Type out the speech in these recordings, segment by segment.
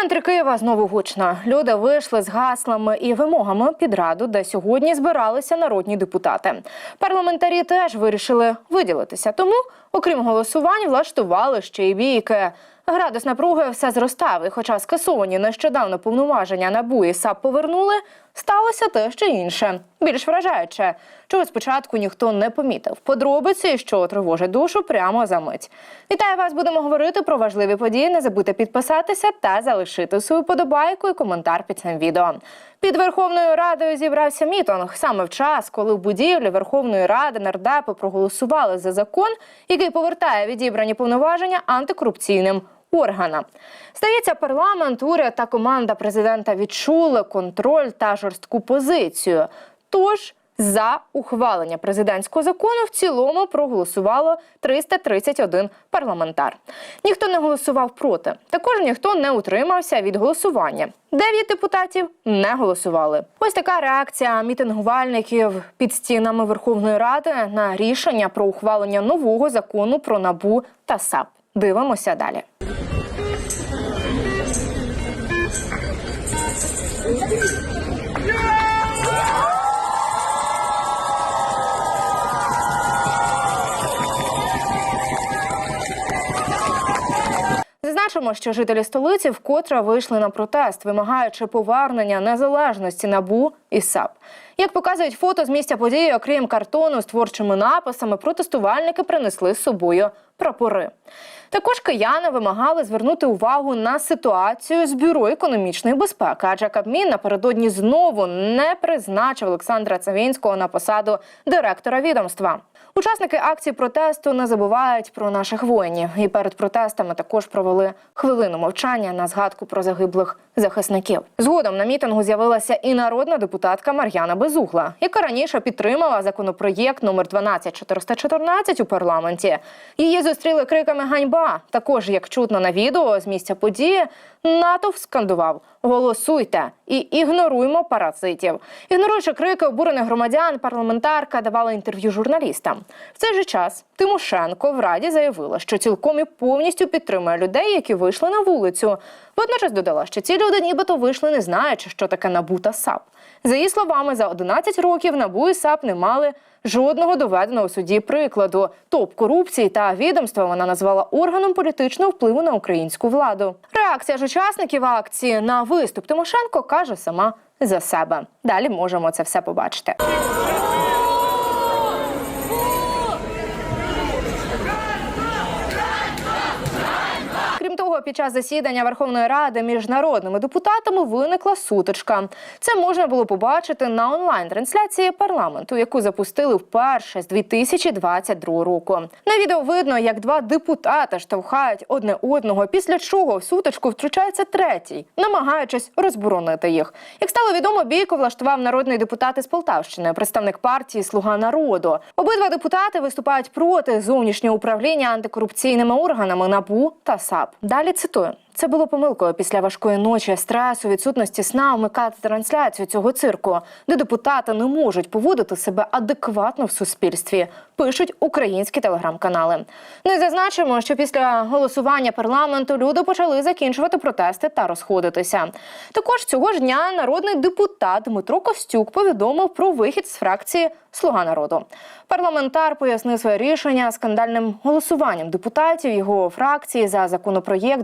центрі Києва знову гучно. Люди вийшли з гаслами і вимогами під раду, де сьогодні збиралися народні депутати. Парламентарі теж вирішили виділитися. Тому, окрім голосувань, влаштували ще й бійки. Градус напруги все зростав, і хоча скасовані нещодавно повноваження НАБУ і САП повернули, сталося те ще інше. Більш вражаюче, чого спочатку ніхто не помітив. Подробиці, що тривожить душу, прямо за мить. Вітаю вас! Будемо говорити про важливі події. Не забудьте підписатися та залишити свою подобайку і коментар під цим відео. Під Верховною Радою зібрався мітинг саме в час, коли в будівлі Верховної Ради нардепи проголосували за закон, який повертає відібрані повноваження антикорупційним органам. Здається, парламент, уряд та команда президента відчули контроль та жорстку позицію. Тож за ухвалення президентського закону в цілому проголосувало 331 парламентар. Ніхто не голосував проти. Також ніхто не утримався від голосування. Дев'ять депутатів не голосували. Ось така реакція мітингувальників під стінами Верховної Ради на рішення про ухвалення нового закону про набу та САП. Дивимося далі. Зазначимо, що жителі столиці вкотре вийшли на протест, вимагаючи повернення незалежності набу і САП. Як показують фото з місця події, окрім картону з творчими написами, протестувальники принесли з собою прапори. Також кияни вимагали звернути увагу на ситуацію з бюро економічної безпеки, адже Кабмін напередодні знову не призначив Олександра Цавінського на посаду директора відомства. Учасники акції протесту не забувають про наших воїнів, і перед протестами також провели хвилину мовчання на згадку про загиблих захисників. Згодом на мітингу з'явилася і народна депутатка Мар'яна Безугла, яка раніше підтримала законопроєкт номер 12414 у парламенті. Її зустріли криками ганьба. Також, як чутно на відео з місця події, натовп скандував Голосуйте і ігноруймо паразитів. Ігноруючи крики обурених громадян, парламентарка давала інтерв'ю журналістам. В цей же час Тимошенко в раді заявила, що цілком і повністю підтримує людей, які вийшли на вулицю. Водночас додала, що ці люди нібито вийшли, не знаючи, що таке НАБУ та САП. За її словами, за 11 років НАБУ і САП не мали жодного доведеного суді прикладу. Топ корупції та відомства вона назвала органом політичного впливу на українську владу. Реакція ж учасників акції на виступ Тимошенко каже сама за себе. Далі можемо це все побачити. Крім того, під час засідання Верховної Ради між народними депутатами виникла сутичка. Це можна було побачити на онлайн-трансляції парламенту, яку запустили вперше з 2022 року. На відео видно, як два депутати штовхають одне одного, після чого в сутичку втручається третій, намагаючись розборонити їх. Як стало відомо, бійку влаштував народний депутат із Полтавщини, представник партії Слуга народу. Обидва депутати виступають проти зовнішнього управління антикорупційними органами НАБУ та САП. Далі цитую. Це було помилкою після важкої ночі, стресу, відсутності сна вмикати трансляцію цього цирку, де депутати не можуть поводити себе адекватно в суспільстві. Пишуть українські телеграм-канали. Ну і зазначимо, що після голосування парламенту люди почали закінчувати протести та розходитися. Також цього ж дня народний депутат Дмитро Костюк повідомив про вихід з фракції Слуга народу. Парламентар пояснив своє рішення скандальним голосуванням депутатів його фракції за законопроєкт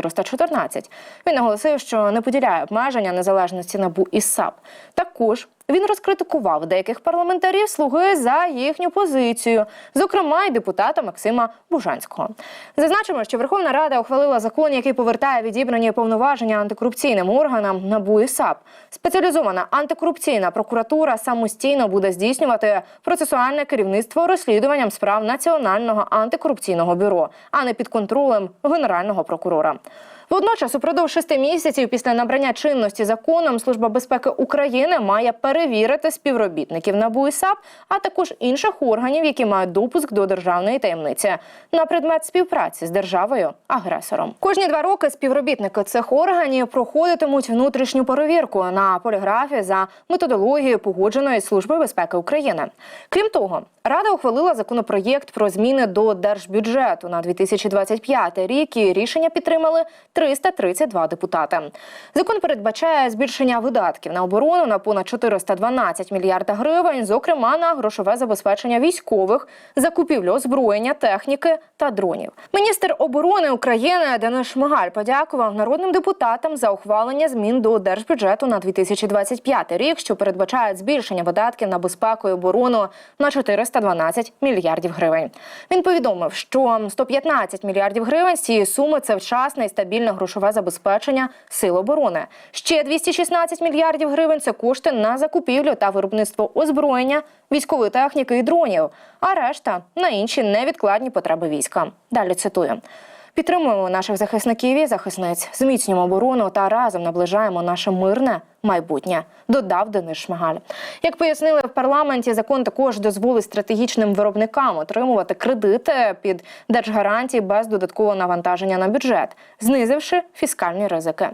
12414. Він наголосив, що не поділяє обмеження незалежності НАБУ і САП. Також він розкритикував деяких парламентарів слуги за їхню позицію, зокрема й депутата Максима Бужанського. Зазначимо, що Верховна Рада ухвалила закон, який повертає відібрані повноваження антикорупційним органам НАБУ і САП. Спеціалізована антикорупційна прокуратура самостійно буде здійснювати процесуальне керівництво розслідуванням справ Національного антикорупційного бюро, а не під контролем генерального прокурора. Водночас, упродовж шести місяців після набрання чинності законом, Служба безпеки України має перевірити співробітників НАБУ і САП, а також інших органів, які мають допуск до державної таємниці на предмет співпраці з державою агресором. Кожні два роки співробітники цих органів проходитимуть внутрішню перевірку на поліграфі за методологією погодженої служби безпеки України. Крім того, Рада ухвалила законопроєкт про зміни до держбюджету на 2025 рік. і Рішення підтримали 332 депутати. Закон передбачає збільшення видатків на оборону на понад 412 мільярда гривень, зокрема на грошове забезпечення військових, закупівлю озброєння, техніки та дронів. Міністр оборони України Денис Шмигаль подякував народним депутатам за ухвалення змін до держбюджету на 2025 рік, що передбачають збільшення видатків на безпеку і оборону на 412 мільярдів гривень. Він повідомив, що 115 мільярдів гривень з цієї суми це вчасне і стабільне грошове забезпечення сил оборони. Ще 216 мільярдів гривень це кошти на закупівлю та виробництво озброєння, військової техніки і дронів, а решта на інші невідкладні потреби війська. Далі цитую. Підтримуємо наших захисників і захисниць, зміцнюємо оборону та разом наближаємо наше мирне майбутнє. Додав Денис Шмигаль. Як пояснили в парламенті, закон також дозволить стратегічним виробникам отримувати кредити під держгарантії без додаткового навантаження на бюджет, знизивши фіскальні ризики.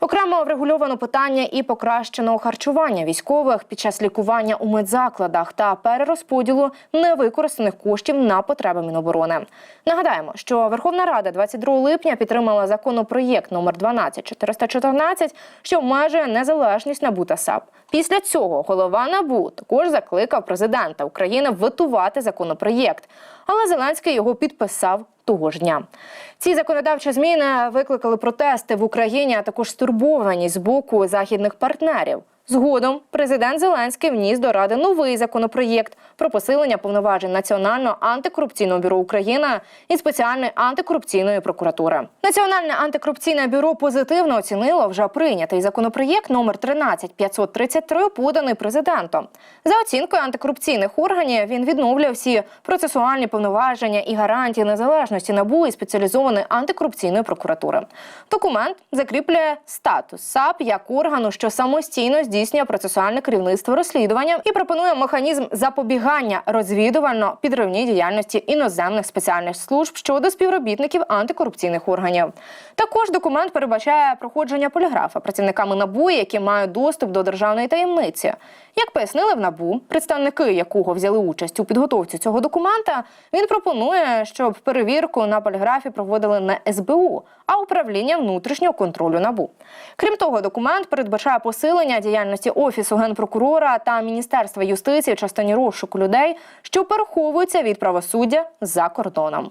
Окремо врегульовано питання і покращеного харчування військових під час лікування у медзакладах та перерозподілу невикористаних коштів на потреби Міноборони. Нагадаємо, що Верховна Рада 22 липня підтримала законопроєкт номер 12414, що обмежує незалежність НАБУ та САП. Після цього голова НАБУ також закликав президента України ветувати законопроєкт, але Зеленський його підписав того ж дня. Ці законодавчі зміни викликали протести в Україні, а також стурбованість з боку західних партнерів. Згодом президент Зеленський вніс до ради новий законопроєкт про посилення повноважень Національного антикорупційного бюро України і спеціальної антикорупційної прокуратури. Національне антикорупційне бюро позитивно оцінило вже прийнятий законопроєкт номер 13533, поданий президентом. За оцінкою антикорупційних органів він відновлює всі процесуальні повноваження і гарантії незалежності НАБУ і спеціалізованої антикорупційної прокуратури. Документ закріплює статус САП як органу, що самостійно здійснює процесуальне керівництво розслідуванням і пропонує механізм запобігання розвідувально-підривній діяльності іноземних спеціальних служб щодо співробітників антикорупційних органів. Також документ передбачає проходження поліграфа працівниками НАБУ, які мають доступ до державної таємниці. Як пояснили в НАБУ, представники якого взяли участь у підготовці цього документа, він пропонує, щоб перевірку на поліграфі проводили не СБУ, а управління внутрішнього контролю НАБУ. Крім того, документ передбачає посилення діяльності офісу генпрокурора та міністерства юстиції в частині розшуку людей, що переховуються від правосуддя за кордоном.